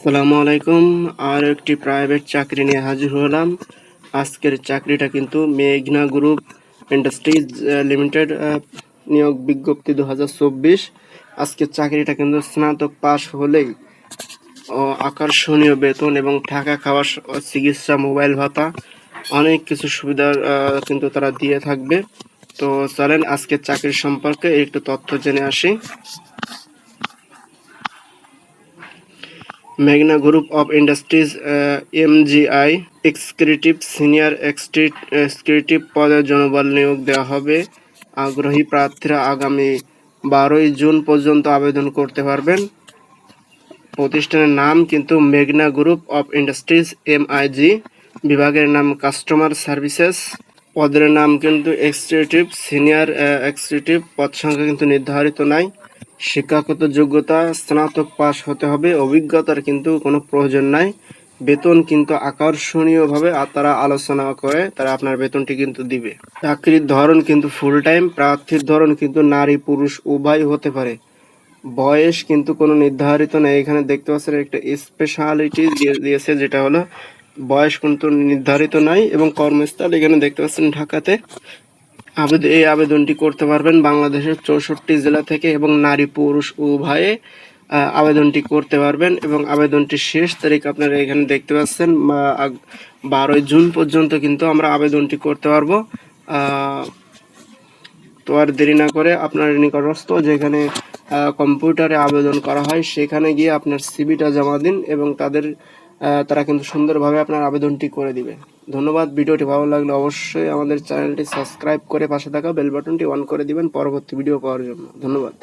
আসসালামু আলাইকুম। আর একটি প্রাইভেট চাকরি নিয়ে হাজির হলাম। আজকের চাকরিটা কিন্তু মেঘনা গ্রুপ ইন্ডাস্ট্রিজ লিমিটেড নিয়োগ বিজ্ঞপ্তি দু হাজার চব্বিশ। আজকের চাকরিটা কিন্তু স্নাতক পাশ হলেই আকর্ষণীয় বেতন এবং থাকা খাওয়া চিকিৎসা মোবাইল ভাতা। অনেক কিছু সুবিধার আহ, কিন্তু তারা দিয়ে থাকবে। তো চলেন আজকের চাকরির সম্পর্কে একটু তথ্য জেনে আসি। মেঘনা group of industries MGI executive senior executive পদে জনবল নিয়োগ দেওয়া হবে। আগ্রহী প্রার্থীরা আগামী বারোই জুন পর্যন্ত আবেদন করতে পারবেন। প্রতিষ্ঠানের নাম কিন্তু মেঘনা গ্রুপ অফ ইন্ডাস্ট্রিজ এমআইজি বিভাগের নাম কাস্টমার সার্ভিসেস পদের নাম কিন্তু এক্সিকিউটিভ সিনিয়র এক্সিকিউটিভ পদ সংখ্যা কিন্তু নির্ধারিত নাই। শিক্ষাগত যোগ্যতা স্নাতক পাস হতে হবে। অভিজ্ঞতার কিন্তু কোনো প্রয়োজন নাই। বেতন কিন্তু আকর্ষণীয়ভাবে তারা আলোচনা করে, তারা আপনার বেতনটি কিন্তু দিবে। চাকরির ধরন কিন্তু ফুল টাইম প্রার্থীর ধরন কিন্তু নারী, পুরুষ উভয় হতে পারে। বয়স কিন্তু কোনো নির্ধারিত নেই। এখানে দেখতে পাচ্ছেন একটা স্পেশালিটি দিয়েছে, যেটা হলো বয়স কিন্তু নির্ধারিত নাই এবং কর্মস্থল এখানে দেখতে পাচ্ছেন ঢাকাতে। আবেদন এই আবেদনটি করতে পারবেন বাংলাদেশের চৌষট্টি জেলা থেকে এবং নারী, পুরুষ উভয়ে আবেদনটি করতে পারবেন এবং আবেদনটি শেষ তারিখ আপনারা এখানে দেখতে পাচ্ছেন বারোই জুন পর্যন্ত কিন্তু আমরা আবেদনটি করতে পারব। তো আর দেরি না করে আপনার নিকটস্থ যেখানে কম্পিউটারে আবেদন করা হয় সেখানে গিয়ে আপনার সিবিটা জমা দিন এবং তাদের তারা কিন্তু সুন্দরভাবে আপনার আবেদনটি করে দিবে। ধন্যবাদ। ভিডিওটি ভালো লাগলে অবশ্যই আমাদের চ্যানেলটি সাবস্ক্রাইব করে পাশে থাকা বেল বাটনটি অন করে দিবেন পরবর্তী ভিডিও পাওয়ার জন্য। ধন্যবাদ।